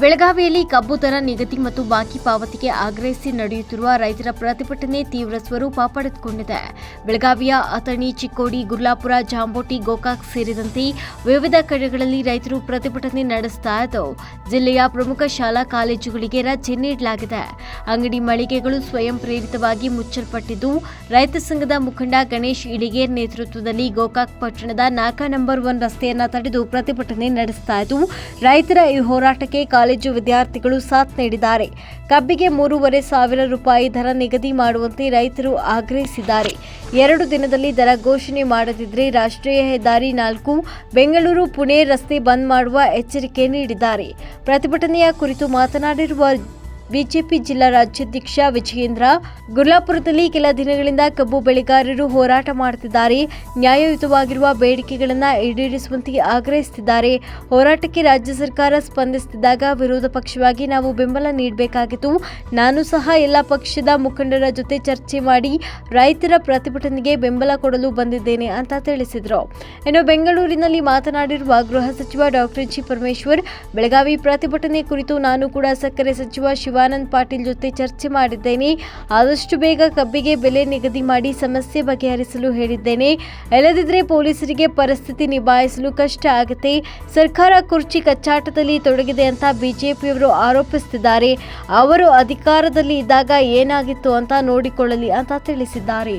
ಬೆಳಗಾವಿಯಲ್ಲಿ ಕಬ್ಬು ದರ ನಿಗದಿ ಮತ್ತು ಬಾಕಿ ಪಾವತಿಗೆ ಆಗ್ರಹಿಸಿ ನಡೆಯುತ್ತಿರುವ ರೈತರ ಪ್ರತಿಭಟನೆ ತೀವ್ರ ಸ್ವರೂಪ ಪಡೆದುಕೊಂಡಿದೆ. ಬೆಳಗಾವಿಯ ಅಥಣಿ, ಚಿಕ್ಕೋಡಿ, ಗುರ್ಲಾಪುರ, ಜಾಂಬೋಟಿ, ಗೋಕಾಕ್ ಸೇರಿದಂತೆ ವಿವಿಧ ಕಡೆಗಳಲ್ಲಿ ರೈತರು ಪ್ರತಿಭಟನೆ ನಡೆಸ್ತಾ ಇದ್ದು, ಜಿಲ್ಲೆಯ ಪ್ರಮುಖ ಶಾಲಾ ಕಾಲೇಜುಗಳಿಗೆ ರಜೆ ನೀಡಲಾಗಿದೆ. ಅಂಗಡಿ ಮಳಿಗೆಗಳು ಸ್ವಯಂ ಪ್ರೇರಿತವಾಗಿ ಮುಚ್ಚಲ್ಪಟ್ಟಿದ್ದು, ರೈತ ಸಂಘದ ಮುಖಂಡ ಗಣೇಶ್ ಇಳಿಗೇರ್ ನೇತೃತ್ವದಲ್ಲಿ ಗೋಕಾಕ್ ಪಟ್ಟಣದ ನಾಲ್ಕ ನಂಬರ್ ಒನ್ ರಸ್ತೆಯನ್ನ ತಡೆದು ಪ್ರತಿಭಟನೆ ನಡೆಸ್ತಾ ಇದ್ದು, ರೈತರ ಈ ಹೋರಾಟಕ್ಕೆ ಕಾಲೇಜು ವಿದ್ಯಾರ್ಥಿಗಳು ಸಾಥ್ ನೀಡಿದ್ದಾರೆ. ಕಬ್ಬಿಗೆ ಮೂರುವರೆ ಸಾವಿರ ರೂಪಾಯಿ ದರ ನಿಗದಿ ಮಾಡುವಂತೆ ರೈತರು ಆಗ್ರಹಿಸಿದ್ದಾರೆ. ಎರಡು ದಿನದಲ್ಲಿ ದರ ಘೋಷಣೆ ಮಾಡದಿದ್ದರೆ ರಾಷ್ಟ್ರೀಯ ಹೆದ್ದಾರಿ ನಾಲ್ಕು, ಬೆಂಗಳೂರು ಪುಣೆ ರಸ್ತೆ ಬಂದ್ ಮಾಡುವ ಎಚ್ಚರಿಕೆ ನೀಡಿದ್ದಾರೆ. ಪ್ರತಿಭಟನೆಯ ಕುರಿತು ಮಾತನಾಡಿರುವ ಬಿಜೆಪಿ ಜಿಲ್ಲಾ ರಾಜ್ಯಾಧ್ಯಕ್ಷ ವಿಜಯೇಂದ್ರ, ಗುರ್ಲಾಪುರದಲ್ಲಿ ಕೆಲ ದಿನಗಳಿಂದ ಕಬ್ಬು ಬೆಳೆಗಾರರು ಹೋರಾಟ ಮಾಡುತ್ತಿದ್ದಾರೆ. ನ್ಯಾಯಯುತವಾಗಿರುವ ಬೇಡಿಕೆಗಳನ್ನು ಈಡೇರಿಸುವಂತೆ ಆಗ್ರಹಿಸುತ್ತಿದ್ದಾರೆ. ಹೋರಾಟಕ್ಕೆ ರಾಜ್ಯ ಸರ್ಕಾರ ಸ್ಪಂದಿಸುತ್ತಿದ್ದಾಗ ವಿರೋಧ ಪಕ್ಷವಾಗಿ ನಾವು ಬೆಂಬಲ ನೀಡಬೇಕಾಗಿತ್ತು. ನಾನು ಸಹ ಎಲ್ಲ ಪಕ್ಷದ ಮುಖಂಡರ ಜೊತೆ ಚರ್ಚೆ ಮಾಡಿ ರೈತರ ಪ್ರತಿಭಟನೆಗೆ ಬೆಂಬಲ ಕೊಡಲು ಬಂದಿದ್ದೇನೆ ಅಂತ ತಿಳಿಸಿದರು. ಇನ್ನು ಬೆಂಗಳೂರಿನಲ್ಲಿ ಮಾತನಾಡಿರುವ ಗೃಹ ಸಚಿವ ಡಾಕ್ಟರ್ ಜಿ ಪರಮೇಶ್ವರ್, ಬೆಳಗಾವಿ ಪ್ರತಿಭಟನೆ ಕುರಿತು ನಾನು ಕೂಡ ಸಕ್ಕರೆ ಸಚಿವ ಶಿವಾನಂದ್ ಪಾಟೀಲ್ ಜೊತೆ ಚರ್ಚೆ ಮಾಡಿದ್ದೇನೆ. ಆದಷ್ಟು ಬೇಗ ಕಬ್ಬಿಗೆ ಬೆಲೆ ನಿಗದಿ ಮಾಡಿ ಸಮಸ್ಯೆ ಬಗೆಹರಿಸಲು ಹೇಳಿದ್ದೇನೆ. ಇಲ್ಲದಿದ್ದರೆ ಪೊಲೀಸರಿಗೆ ಪರಿಸ್ಥಿತಿ ನಿಭಾಯಿಸಲು ಕಷ್ಟ ಆಗುತ್ತೆ. ಸರ್ಕಾರ ಕುರ್ಚಿ ಕಚ್ಚಾಟದಲ್ಲಿ ತೊಡಗಿದೆ ಅಂತ ಬಿಜೆಪಿಯವರು ಆರೋಪಿಸುತ್ತಿದ್ದಾರೆ. ಅವರು ಅಧಿಕಾರದಲ್ಲಿ ಇದ್ದಾಗ ಏನಾಗಿತ್ತು ಅಂತ ನೋಡಿಕೊಳ್ಳಲಿ ಅಂತ ತಿಳಿಸಿದ್ದಾರೆ.